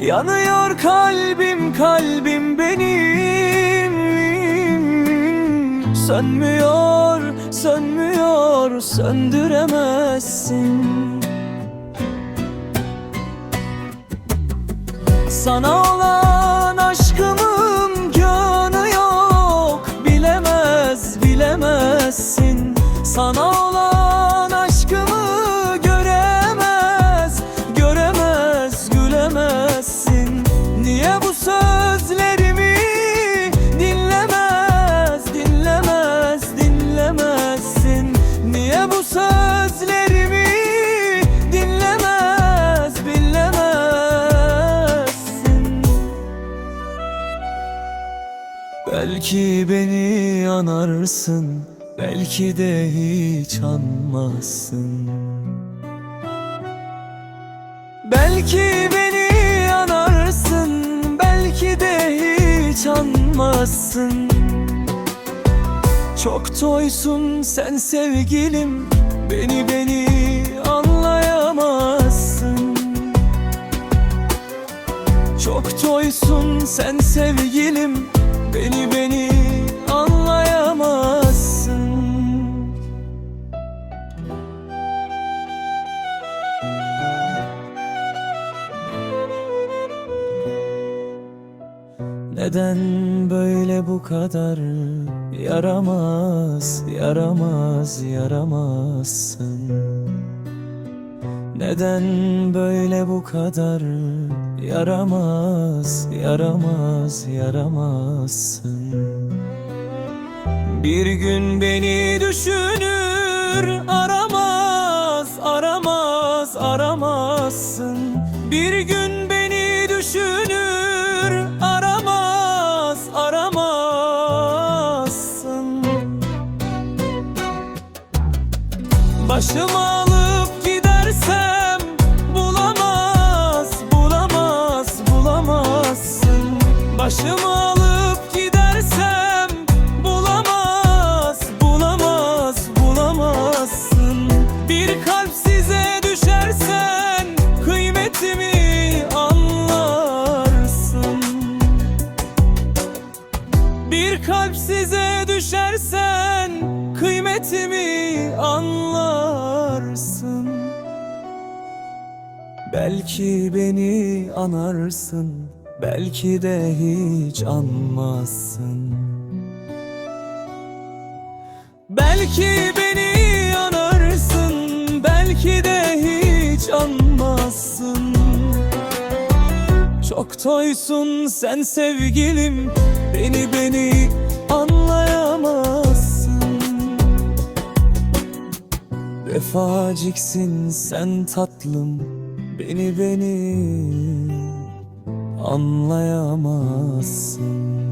Yanıyor kalbim, kalbim benim. Sönmüyor, sönmüyor, söndüremezsin. Sana olan aşkımın gönlü yok. Bilemez, bilemezsin. Sana Bu sözlerimi dinlemez Bilemezsin. Belki beni anarsın Belki de hiç anmazsın. Belki Çok toysun sen sevgilim. Beni beni anlayamazsın. Çok toysun sen sevgilim. Beni beni Neden böyle bu kadar yaramaz, yaramaz, yaramazsın? Neden böyle bu kadar yaramaz, yaramaz, yaramazsın? Bir gün beni düşünür aramaz, aramaz, aramazsın. Bir gün Başımı alıp gidersem bulamaz, bulamaz, bulamazsın. Başımı alıp gidersem bulamaz, bulamaz, bulamazsın. Bir kalp size düşersen kıymetimi anlarsın. Bir kalp size düşersen kıymetimi anlarsın Belki beni anarsın Belki de hiç anmazsın. Belki beni anarsın Belki de hiç anmazsın. Çok toysun sen sevgilim Beni beni Vefaciksin sen tatlım. Beni beni anlayamazsın